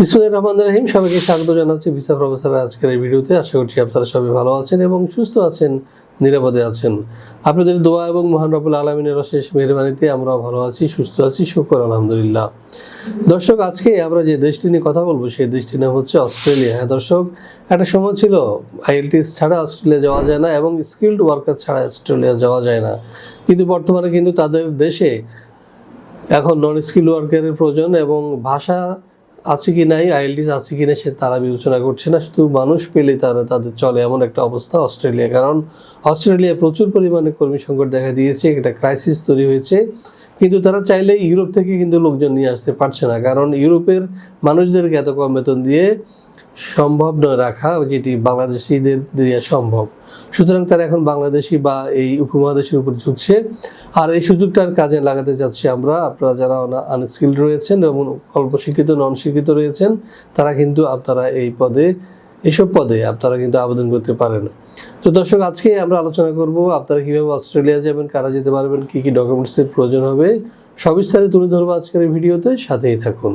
বিসমুল্লাহ রহমান রহিম, সবাইকে স্বাগত জানাচ্ছি ভিসা প্রফেসরের আজকের এই ভিডিওতে। আশা করছি আপনারা সবাই ভালো আছেন এবং সুস্থ আছেন, নিরাপদে আছেন। আপনাদের দোয়া এবং মহান রবুল আলমিনের অশেষ মেহরবানিতে আমরাও ভালো আছি, সুস্থ আছি, শুকর, আলহামদুলিল্লাহ। দর্শক, আজকে আমরা যে দেশটি নিয়ে কথা বলব, সেই দেশটির নাম হচ্ছে অস্ট্রেলিয়া। হ্যাঁ দর্শক, একটা সময় ছিল আইএলটিএস ছাড়া অস্ট্রেলিয়া যাওয়া যায় না এবং স্কিল্ড ওয়ার্কার ছাড়া অস্ট্রেলিয়া যাওয়া যায় না। কিন্তু বর্তমানে কিন্তু তাদের দেশে এখন নন স্কিল ওয়ার্কারের প্রয়োজন এবং ভাষা আছে কি নাই আইএলটিস আছে কি না সে তারা বিবেচনা করছে না। শুধু মানুষ পেলে তারা তাদের চলে এমন একটা অবস্থা অস্ট্রেলিয়া। কারণ অস্ট্রেলিয়া প্রচুর পরিমাণে কর্মী সংকট দেখা দিয়েছে, একটা ক্রাইসিস তৈরি হয়েছে। কিন্তু তারা চাইলে ইউরোপ থেকে কিন্তু লোকজন নিয়ে আসতে পারছে না। কারণ ইউরোপের মানুষদেরকে এত কম বেতন দিয়ে সম্ভব নয় রাখা যেটি বাংলাদেশিদের দিয়ে সম্ভব। সুতরাং তারা এখন বাংলাদেশি বা এই উপমহাদেশের উপর ঝুঁকছে। আর এই সুযোগটার কাজে লাগাতে চাচ্ছি আমরা। আপনারা যারা আনস্কিল্ড রয়েছেন এবং অল্প শিক্ষিত নন শিক্ষিত রয়েছেন, তারা কিন্তু আপনারা এই পদে, এসব পদে আপনারা কিন্তু আবেদন করতে পারেন। তো দর্শক, আজকে আমরা আলোচনা করব আপনারা কীভাবে অস্ট্রেলিয়া যাবেন, কারা যেতে পারবেন, কি কি ডকুমেন্টসের প্রয়োজন হবে। সবিস্তারে তুলে ধরবো আজকের ভিডিওতে। সাথেই থাকুন।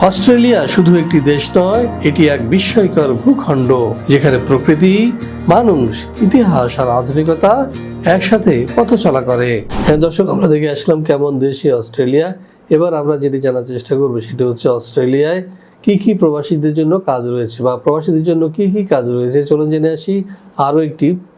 অস্ট্রেলিয়া শুধু একটি দেশ নয়, এটি এক বিস্ময়কর ভূখণ্ড, যেখানে প্রকৃতি, মানুষ, ইতিহাস আর আধুনিকতা একসাথে পথ চলা করে। হ্যাঁ দর্শক, আমরা দেখে আসলাম কেমন দেশে অস্ট্রেলিয়া। এবার আমরা যেটি জানার চেষ্টা করব সেটা হচ্ছে অস্ট্রেলিয়ায় কি কি প্রবাসীদের জন্য কাজ রয়েছে বা প্রবাসীদের জন্য কি কি কাজ রয়েছে। চলুন জেনে আসি আরও একটি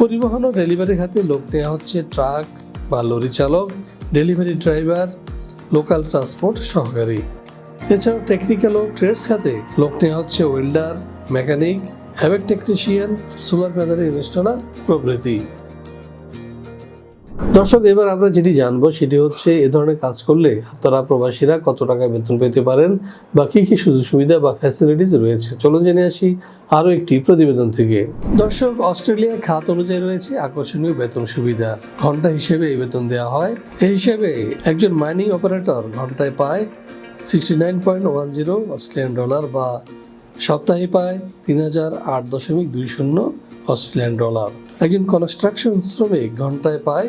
পরিবহন ও ডেলিভারি খাতে লোক নেওয়া হচ্ছে ট্রাক বা লরি চালক, ডেলিভারি ড্রাইভার, লোকাল ট্রান্সপোর্ট সহকারী। এছাড়াও টেকনিক্যাল ও ট্রেডস খাতে লোক নেওয়া হচ্ছে welder mechanic HVAC technician solar panel installer প্রভৃতি। দর্শক, এবার আমরা যেটি জানব সেটি হচ্ছে এ ধরনের কাজ করলে আপনারা প্রবাসীরা কত টাকা বেতন পেতে পারেন বা কি কি সুযোগ সুবিধা বা ফ্যাসিলিটিস রয়েছে? চলুন জেনে আসি আরও একটি প্রতিবেদন থেকে। দর্শক, অস্ট্রেলিয়ার খাত অনুযায়ী রয়েছে আকর্ষণীয় বেতন সুবিধা। ঘণ্টা হিসেবে এই বেতন দেওয়া হয়। এই হিসেবে একজন মাইনিং অপারেটর ঘন্টায় পায় sixty nine point one zero Australian dollar বা সপ্তাহে পায় তিন হাজার আট দশমিক দুই শূন্য অস্ট্রেলিয়ান ডলার। একজন কনস্ট্রাকশন শ্রমিক ঘন্টায় পায়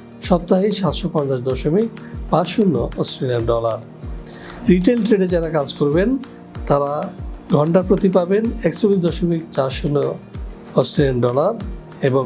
সপ্তাহে সাতশো পঞ্চাশ দশমিক পাঁচ শূন্য অস্ট্রেলিয়ান ডলার। রিটেল ট্রেডে যারা কাজ করবেন, তারা ঘণ্টা প্রতি পাবেন একচল্লিশ দশমিক চার শূন্য অস্ট্রেলিয়ান ডলার এবং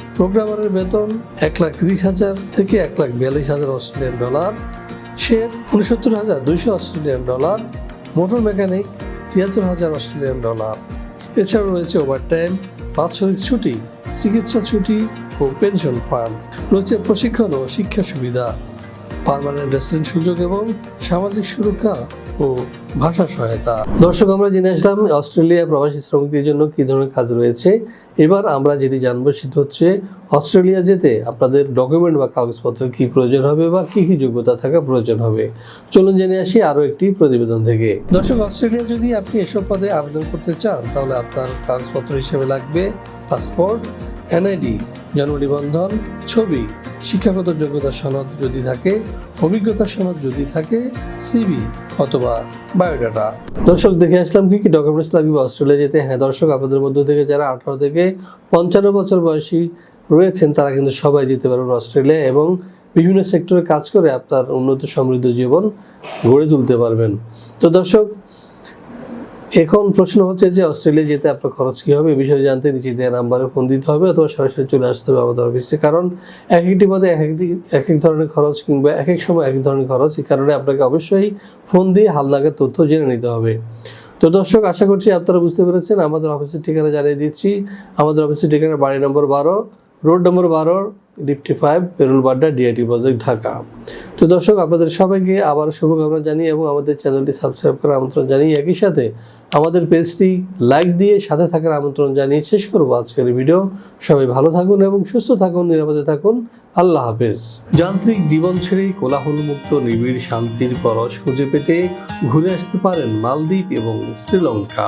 প্রোগ্রামারের বেতন এক লাখ তিরিশ হাজার থেকে এক লাখ বিয়াল্লিশ হাজার অস্ট্রেলিয়ান ডলার শেফ উনসত্তর হাজার দুইশো অস্ট্রেলিয়ান ডলার, মোটর মেকানিক তিয়াত্তর হাজার অস্ট্রেলিয়ান ডলার। এছাড়াও রয়েছে ওভারটাইম বাৎসরিক ছুটি, চিকিৎসা ছুটি ও পেনশন ফান্ড রয়েছে প্রশিক্ষণ ও শিক্ষা সুবিধা। পার্মানেন্ট রেসিডেন্ট সুযোগ এবং সামাজিক সুরক্ষা ও ভাষা সহায়তা। দর্শক, আমরা জেনে আসলাম অস্ট্রেলিয়া প্রবাসী শ্রমিকদের জন্য কি ধরনের কাজ রয়েছে। এবার আমরা যেটি জানব সেটা হচ্ছে, অস্ট্রেলিয়া যেতে আপনাদের ডকুমেন্ট বা কাগজপত্র কি প্রয়োজন হবে বা কি কি যোগ্যতা থাকা প্রয়োজন হবে? চলুন জেনে আসি আরও একটি প্রতিবেদন থেকে। দর্শক, অস্ট্রেলিয়া যদি আপনি এসব পদে আবেদন করতে চান, তাহলে আপনার কাগজপত্র হিসেবে লাগবে পাসপোর্ট এনআইডি জন্ম নিবন্ধন ছবি, শিক্ষাগত যোগ্যতা সনদ যদি থাকে অভিজ্ঞতা সনদ যদি থাকে সিবি অথবা বায়োডাটা। দর্শক, দেখে আসলাম কি ডকুমেন্টস লাগবে অস্ট্রেলিয়া যেতে? হ্যাঁ দর্শক, আপনাদের মধ্য থেকে যারা আঠারো থেকে পঞ্চান্ন বছর বয়সী রয়েছেন, তারা কিন্তু সবাই যেতে পারবেন অস্ট্রেলিয়া এবং বিভিন্ন সেক্টরে কাজ করে আপনার উন্নত সমৃদ্ধ জীবন গড়ে তুলতে পারবেন। তো দর্শক এখন প্রশ্ন হচ্ছে যে অস্ট্রেলিয়া যেতে আপনার খরচ কী হবে? এই বিষয়ে জানতে নিচে দেওয়া নাম্বারে ফোন দিতে হবে অথবা সরাসরি চলে আসতে হবে আমাদের অফিসে কারণ এক একটি পদে এক এক এক এক ধরনের খরচ কিংবা এক এক সময় এক এক ধরনের খরচ, এই কারণে আপনাকে অবশ্যই ফোন দিয়ে হালনাগাদ তথ্য জেনে নিতে হবে। তো দর্শক, আশা করছি আপনারা বুঝতে পেরেছেন। আমাদের অফিসের ঠিকানা জানিয়ে দিচ্ছি। আমাদের অফিসের ঠিকানা বাড়ি নম্বর বারো রোড নম্বর বারো fifty five Merul Badda DIT project Dhaka তো দর্শক, আপনাদের সবাইকে আবার শুভকামনা জানিয়ে এবং আমাদের চ্যানেলটি সাবস্ক্রাইব করার আমন্ত্রণ জানিয়ে একই সাথে আমাদের পেজটি লাইক দিয়ে সাথে থাকার আমন্ত্রণ জানিয়ে শেষ করব আজকের ভিডিও। সবাই ভালো থাকুন এবং সুস্থ থাকুন, নিরাপদে থাকুন। আল্লাহ হাফেজ। যান্ত্রিক জীবন ছেড়ে কোলাহলমুক্ত, নিবিড় শান্তির পরশ খুঁজে পেতে ঘুরে আসতে পারেন মালদ্বীপ এবং শ্রীলঙ্কা।